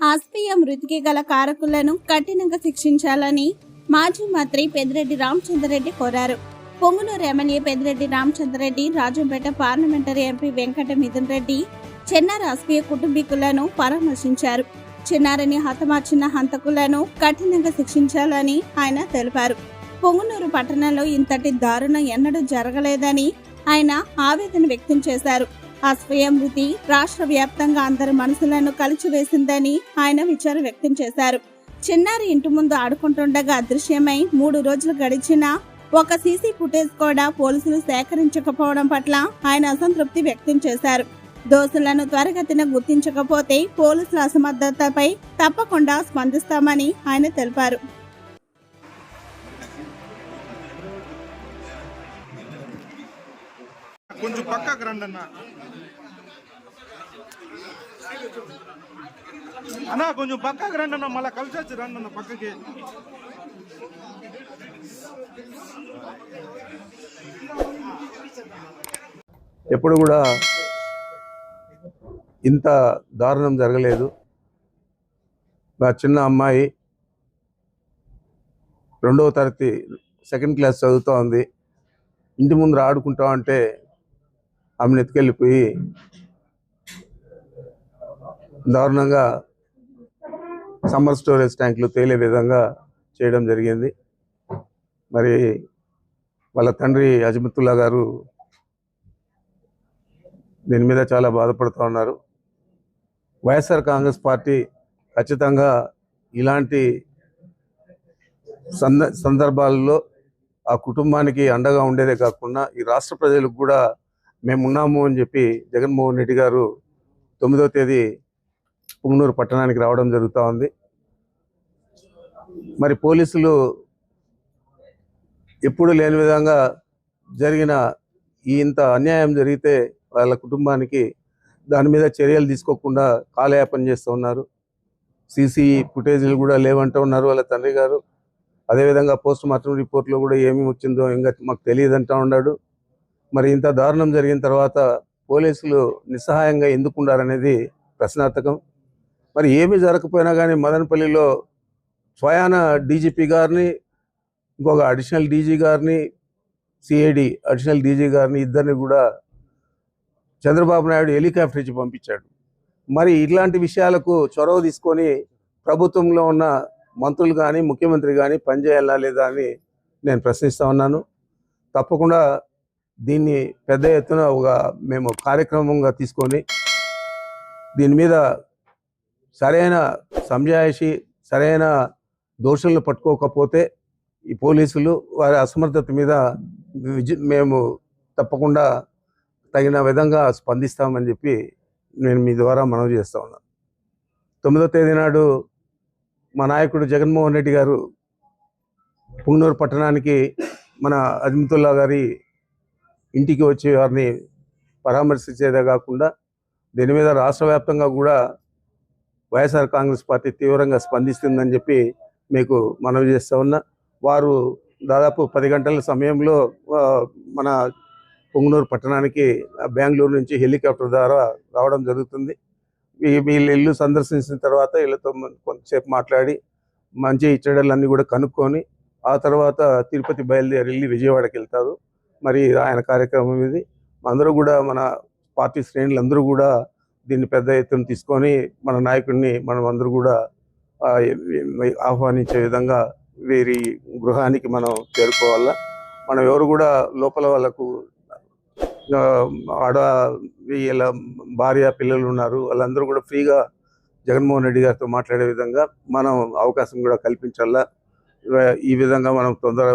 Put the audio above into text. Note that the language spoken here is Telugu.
ఆస్పీయ మృతికి గల కారకులను కఠినంగా శిక్షించాలని మాజీ మంత్రి పెద్దిరెడ్డి రామచంద్రరెడ్డి కోరారు. Punganur MLA Peddireddy Ramachandra Reddy Rajampet parliamentary MP Venkata Mithun Reddy చెన్నార ఆస్పీయ కుటుంబీకులను పరామర్శించారు. చిన్నారిని హతమార్చిన హంతకులను కఠినంగా శిక్షించాలని ఆయన తెలిపారు. పొంగునూరు పట్టణంలో ఇంతటి దారుణం ఎన్నడూ జరగలేదని ఆయన ఆవేదన వ్యక్తం చేశారు. ఆ స్వయం రాష్ట్ర వ్యాప్తంగా అందరి మనసులను కలిచివేసిందని ఆయన విచారం వ్యక్తం చేశారు. చిన్నారి ఇంటి ముందు ఆడుకుంటుండగా అదృశ్యమై మూడు రోజులు గడిచినా ఒక సీసీ ఫుటేజ్ కూడా పోలీసులు సేకరించకపోవడం పట్ల ఆయన అసంతృప్తి వ్యక్తం చేశారు. దోషులను త్వరగతిన గుర్తించకపోతే పోలీసుల అసమర్థతపై తప్పకుండా స్పందిస్తామని ఆయన తెలిపారు. కొంచెం పక్కకు రండి అన్న అన్న కొంచెం పక్కకు రండి అన్న మళ్ళీ కలిసి వచ్చి రండి అన్న పక్కకి. ఎప్పుడు కూడా ఇంత దారుణం జరగలేదు. నా చిన్న అమ్మాయి రెండవ తరగతి సెకండ్ క్లాస్ చదువుతూ ఉంది ఇంటి ముందర ఆడుకుంటా ఉంటే ఆమెను ఎత్తుకెళ్ళిపోయి దారుణంగా సమ్మర్ స్టోరేజ్ ట్యాంకులు తేలే విధంగా చేయడం జరిగింది. మరి వాళ్ళ తండ్రి అజమతుల్లా గారు దీని మీద చాలా బాధపడుతూ ఉన్నారు. వైఎస్ఆర్ కాంగ్రెస్ పార్టీ ఖచ్చితంగా ఇలాంటి సంద సందర్భాల్లో ఆ కుటుంబానికి అండగా ఉండేదే కాకుండా ఈ రాష్ట్ర ప్రజలకు కూడా మేము ఉన్నాము అని చెప్పి జగన్మోహన్ రెడ్డి గారు తొమ్మిదో తేదీ పుంగనూరు పట్టణానికి రావడం జరుగుతూ ఉంది. మరి పోలీసులు ఎప్పుడు లేని విధంగా జరిగిన ఈ ఇంత అన్యాయం జరిగితే వాళ్ళ కుటుంబానికి దాని మీద చర్యలు తీసుకోకుండా కాలయాపన చేస్తూ ఉన్నారు. సీసీ ఫుటేజీలు కూడా లేవంటూ ఉన్నారు వాళ్ళ తండ్రి గారు. అదేవిధంగా పోస్ట్ మార్టం రిపోర్ట్లో కూడా ఏమి వచ్చిందో ఇంకా మాకు తెలియదు అంటూ ఉన్నాడు. మరి ఇంత దారుణం జరిగిన తర్వాత పోలీసులు నిస్సహాయంగా ఎందుకున్నారనేది ప్రశ్నార్థకం. మరి ఏమీ జరగకపోయినా కానీ మదనపల్లిలో స్వయాన డీజీపీ గారిని ఇంకొక అడిషనల్ డీజీ గారిని సిఐడి అడిషనల్ డీజీ గారిని ఇద్దరిని కూడా చంద్రబాబు నాయుడు హెలికాప్టర్ ఇచ్చి పంపించాడు. మరి ఇట్లాంటి విషయాలకు చొరవ తీసుకొని ప్రభుత్వంలో ఉన్న మంత్రులు కానీ ముఖ్యమంత్రి కానీ పనిచేయాలా లేదా అని నేను ప్రశ్నిస్తూ ఉన్నాను. తప్పకుండా దీన్ని పెద్ద ఎత్తున ఒక మేము కార్యక్రమంగా తీసుకొని దీని మీద సరైన సంజాయిషి సరైన దోషులను పట్టుకోకపోతే ఈ పోలీసులు వారి అసమర్థత మీద మేము తప్పకుండా తగిన విధంగా స్పందిస్తామని చెప్పి నేను మీ ద్వారా మనవి చేస్తా ఉన్నాను తొమ్మిదో తేదీ నాడు మా నాయకుడు జగన్మోహన్ రెడ్డి గారు పుంగనూరు పట్టణానికి మన అజిమతుల్లా గారి ఇంటికి వచ్చే వారిని పరామర్శించేదే కాకుండా దీని మీద రాష్ట్ర వ్యాప్తంగా కూడా వైఎస్ఆర్ కాంగ్రెస్ పార్టీ తీవ్రంగా స్పందిస్తుందని చెప్పి మీకు మనవి చేస్తూ ఉన్నా. వారు దాదాపు పది గంటల సమయంలో మన పొంగునూరు పట్టణానికి బెంగళూరు నుంచి హెలికాప్టర్ ద్వారా రావడం జరుగుతుంది. వీళ్ళ ఇల్లు సందర్శించిన తర్వాత వీళ్ళతో కొంతసేపు మాట్లాడి మంచి చెడలన్నీ కూడా కనుక్కొని ఆ తర్వాత తిరుపతి బయలుదేరి వెళ్ళి విజయవాడకి వెళ్తారు. మరి ఆయన కార్యక్రమం ఇది. అందరూ కూడా మన పార్టీ శ్రేణులు అందరూ కూడా దీన్ని పెద్ద ఎత్తున తీసుకొని మన నాయకుడిని మనం అందరూ కూడా ఆహ్వానించే విధంగా వీరి గృహానికి మనం చేరుకోవాలా. మనం ఎవరు కూడా లోపల వాళ్ళకు ఆడ వీళ్ళ భార్య పిల్లలు ఉన్నారు వాళ్ళందరూ కూడా ఫ్రీగా జగన్మోహన్ రెడ్డి గారితో మాట్లాడే విధంగా మనం అవకాశం కూడా కల్పించాలా. ఈ విధంగా మనం తొందర